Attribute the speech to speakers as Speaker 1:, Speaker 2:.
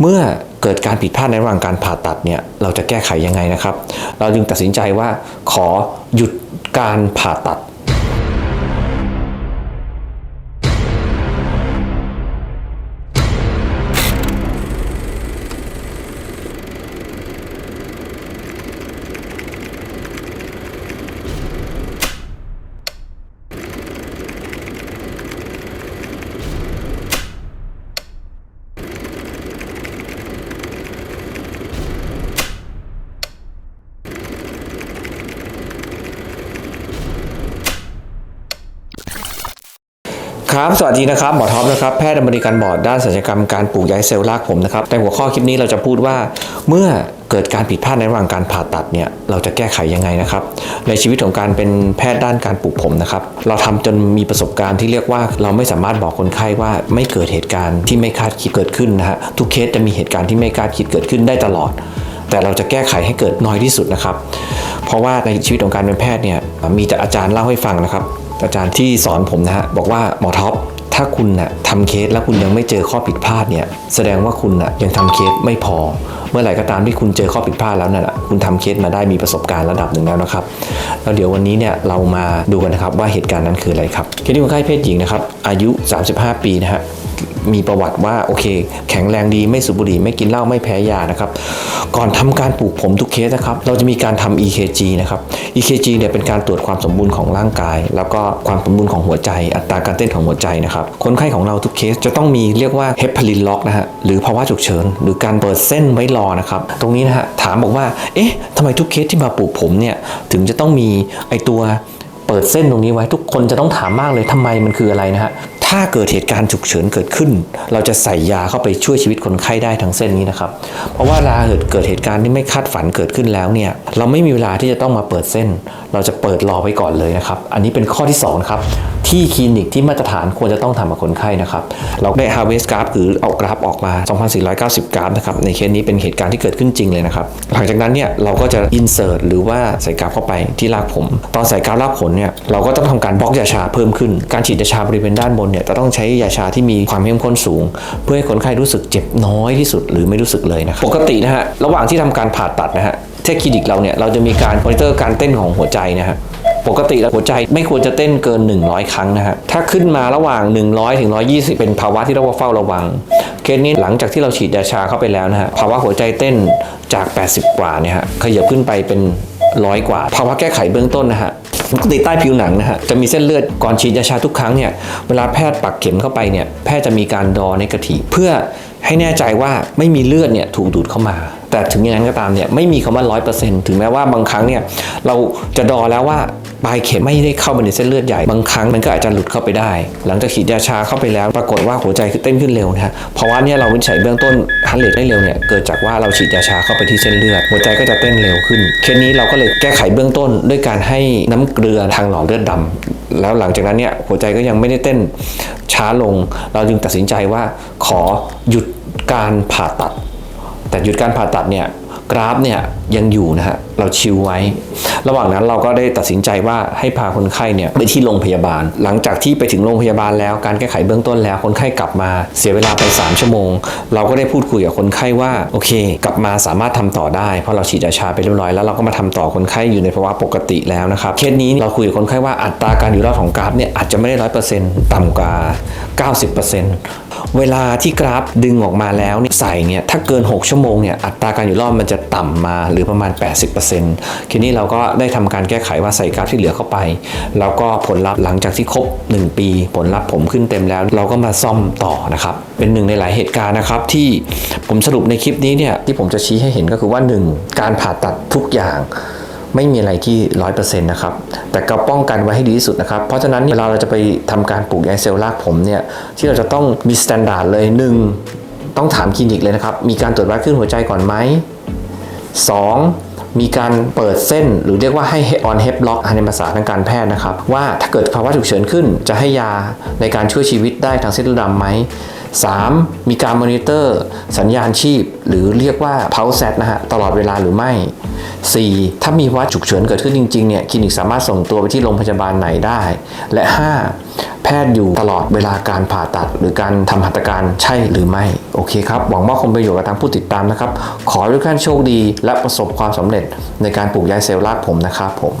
Speaker 1: เมื่อเกิดการผิดพลาดในระหว่างการผ่าตัดเนี่ยเราจะแก้ไขยังไงนะครับ เราจึงตัดสินใจว่าขอหยุดการผ่าตัด ครับ สวัสดีนะครับ หมอท็อปนะครับ แพทย์อเมริกันบอร์ดด้านศัลยกรรมการปลูกย้ายเซลล์รากผมนะครับ ในหัวข้อคลิปนี้เราจะพูดว่า เมื่อเกิดการผิดพลาดในระหว่างการผ่าตัดเนี่ย เราจะแก้ไขยังไงนะครับ ในชีวิตของการเป็นแพทย์ด้านการปลูกผมนะครับ เราทำจนมีประสบการณ์ที่เรียกว่า เราไม่สามารถบอกคนไข้ว่าไม่เกิดเหตุการณ์ที่ไม่คาดคิดเกิดขึ้นนะฮะ ทุกเคสจะมีเหตุการณ์ที่ไม่คาดคิดเกิดขึ้นได้ตลอด แต่เราจะแก้ไขให้เกิดน้อยที่สุดนะครับ เพราะว่าในชีวิตของการเป็นแพทย์เนี่ยมีแต่อาจารย์เล่าให้ฟังนะครับ อาจารย์ที่สอนผมนะฮะบอกว่าหมอท็อปถ้าคุณนะ่ะทำเคสแล้วคุณยังไม่เจอข้อผิดพลาดเนี่ยแสดงว่าคุณนะ่ะยังทำเคสไม่พอ เมื่อไหร่ก็ตามที่คุณเจอข้อผิดพลาดแล้วนั่นแหละคุณทำเคสมาได้มีประสบการณ์ระดับหนึ่งแล้วนะครับแล้วเดี๋ยววันนี้เนี่ยเรามาดูกันนะครับว่าเหตุการณ์นั้นคืออะไรครับเคสที่คนไข้เพศหญิงนะครับอายุ 35 ปีนะฮะ มีประวัติว่าโอเค แข็งแรงดีไม่สูบบุหรี่ไม่กินเหล้าไม่แพ้ยานะครับ ก่อนทำการปลูกผมทุกเคสนะครับ เราจะมีการทำ EKG นะครับ EKG เนี่ยเป็นการตรวจความสมบูรณ์ของร่างกาย แล้วก็ความสมบูรณ์ของหัวใจ อัตราการเต้นของหัวใจนะครับ คนไข้ของเราทุกเคสจะต้องมีเรียกว่าเฮปารินล็อกนะฮะหรือภาวะฉุกเฉินหรือการเปิดเส้นไว้รอนะครับ ตรงนี้นะฮะถามบอกว่าเอ๊ะทำไมทุกเคสที่มาปลูกผมเนี่ยถึงจะต้องมีไอตัวเปิดเส้นตรงนี้ไว้ทุกคนจะต้องถามมากเลยทำไมมันคืออะไรนะฮะ ถ้าเกิดเหตุการณ์ฉุกเฉินเกิดขึ้น เราจะใส่ยาเข้าไปช่วยชีวิตคนไข้ได้ทั้งเส้นนี้นะครับ เพราะว่าเวลาเกิดเกิดเหตุการณ์ที่ไม่คาดฝันเกิดขึ้นแล้วเนี่ย เราไม่มีเวลาที่จะต้องมาเปิดเส้น เราจะเปิดรอไว้ก่อนเลยนะครับ อันนี้เป็นข้อที่2ครับ ที่คลินิกที่มาตรฐานควรจะต้องทำกับคนไข้นะครับ เราได้ harvest graph หรือเอากราฟออกมา 2,490 กราฟนะครับ ในเคสนี้เป็นเหตุการณ์ที่เกิดขึ้นจริงเลยนะครับ หลังจากนั้นเนี่ยเราก็จะ insert หรือว่าใส่กราฟเข้าไปที่รากผม ตอนใส่กราฟรากผมเนี่ยเราก็ต้องทำการบล็อกยาชาเพิ่มขึ้น การฉีดยาชาบริเวณด้านบนเนี่ยจะต้องใช้ยาชาที่มีความเข้มข้นสูง เพื่อให้คนไข้รู้สึกเจ็บน้อยที่สุดหรือไม่รู้สึกเลยนะครับปกตินะฮะระหว่างที่ทำการผ่าตัดนะฮะที่คลินิกเราเนี่ยเราจะมีการมอนิเตอร์การเต้นของหัวใจนะฮะปกติแล้วหัวใจไม่ควรจะเต้นเกิน 100 ครั้งนะฮะ ถ้าขึ้นมาระหว่าง 100 ถึง 120 เป็นภาวะที่เรียกว่าเฝ้าระวัง เคสนี้หลังจากที่เราฉีดยาชาเข้าไปแล้วนะฮะ ภาวะหัวใจเต้นจาก 80 กว่าเนี่ยฮะ ขยับขึ้นไปเป็นร้อยกว่า ภาวะแก้ไขเบื้องต้นนะฮะ ปกติใต้ผิวหนังนะฮะจะมีเส้นเลือดก่อนฉีดยาชาทุกครั้งเนี่ยเวลาแพทย์ปักเข็มเข้าไปเนี่ยแพทย์จะมีการดอในกระถีเพื่อ ให้แน่ใจว่าไม่มีเลือดเนี่ยถูกดูดเข้ามา แต่ถึงอย่างนั้นก็ตามเนี่ยไม่มีคำว่าร้อยเปอร์เซ็นต์ถึงแม้ว่าบางครั้งเนี่ยเราจะดอแล้วว่าปลายเข็มไม่ได้เข้าไปในเส้นเลือดใหญ่บางครั้งมันก็อาจจะหลุดเข้าไปได้ หลังจากฉีดยาชาเข้าไปแล้ว ปรากฏว่าหัวใจเต้นขึ้นเร็วนะฮะเพราะว่าเนี่ยเราวินิจฉัยเบื้องต้นฮันเรทได้เร็วเนี่ยเกิดจากว่าเราฉีดยาชาเข้าไปที่เส้นเลือด หัวใจก็จะเต้นเร็วขึ้น เคสนี้เราก็เลยแก้ไขเบื้องต้นด้วยการให้น้ำเกลือทางหลอดเลือดดำแล้วหลังจากนั้นเนี่ยหัวใจก็ยังไม่ได้เต้นช้าลง เราจึงตัดสินใจว่าขอหยุดการผ่าตัด แต่หยุดการผ่าตัดเนี่ยกราฟเนี่ยยังอยู่นะฮะเราชิวไว้ ระหว่างนั้นเราก็ได้ตัดสินใจว่าให้พาคนไข้เนี่ยไปที่โรงพยาบาล หลังจากที่ไปถึงโรงพยาบาลแล้วการแก้ไขเบื้องต้นแล้ว คนไข้กลับมาเสียเวลาไป 3 ชั่วโมง เราก็ได้พูดคุยกับคนไข้ว่าโอเค กลับมาสามารถทำต่อได้เพราะเราฉีดยาชาไปเรียบร้อยแล้วเราก็มาทำต่อคนไข้อยู่ในภาวะปกติแล้วนะครับเคสนี้เราคุยกับคนไข้ว่าอัตราการอยู่รอดของกราฟเนี่ยอาจจะไม่ได้ร้อยเปอร์เซ็นต์ต่ำกว่า 90%เเวลาที่กราฟดึงออกมาแล้วเนี่ยใส่เนี่ยถ้าเกิน 6 ชั่วโมงเนี่ยอัตราการอยู่รอดมันจะต่ำมาหรือประมาณ 80%ทีนี้เราก็ได้ทำการแก้ไขว่าใส่กราฟที่เหลือเข้าไป แล้วก็ผลลัพธ์หลังจากที่ครบ 1 ปี ผลลัพธ์ผมขึ้นเต็มแล้ว เราก็มาซ่อมต่อนะครับ เป็นหนึ่งในหลายเหตุการณ์นะครับที่ผมสรุปในคลิปนี้เนี่ยที่ผมจะชี้ให้เห็นก็คือว่า 1 การผ่าตัดทุกอย่าง ไม่มีอะไรที่ร้อยเปอร์เซ็นต์นะครับ แต่ก็ป้องกันไว้ให้ดีที่สุดนะครับ เพราะฉะนั้นเวลาเราจะไปทำการปลูกใยเซลล์รากผมเนี่ย ที่เราจะต้องมีสแตนดาร์ดเลยหนึ่งต้องถามคลินิกเลยนะครับ มีการตรวจวัดขึ้นหัวใจก่อนไหมสองมีการเปิดเส้นหรือเรียกว่าให้ on head block ในภาษาทางการแพทย์นะครับ ว่าถ้าเกิดภาวะฉุกเฉินขึ้นจะให้ยาในการช่วยชีวิตได้ทางเส้นเลือดดำไหม 3. มีการมอนิเตอร์ สัญญาณชีพ หรือเรียกว่า pulse set นะฮะ ตลอดเวลาหรือไม่ 4. ถ้ามีภาวะฉุกเฉินเกิดขึ้นจริงๆเนี่ยคลินิกสามารถส่งตัวไปที่โรงพยาบาลไหนได้ และ 5. แพทย์อยู่ตลอดเวลาการผ่าตัด หรือการทำหัตถการใช่หรือไม่ โอเคครับ หวังว่าคงเป็นประโยชน์กับทางผู้ติดตามนะครับ ขอให้ทุกท่านโชคดี และประสบความสำเร็จในการปลูกย้ายเซลล์รากผมนะครับผม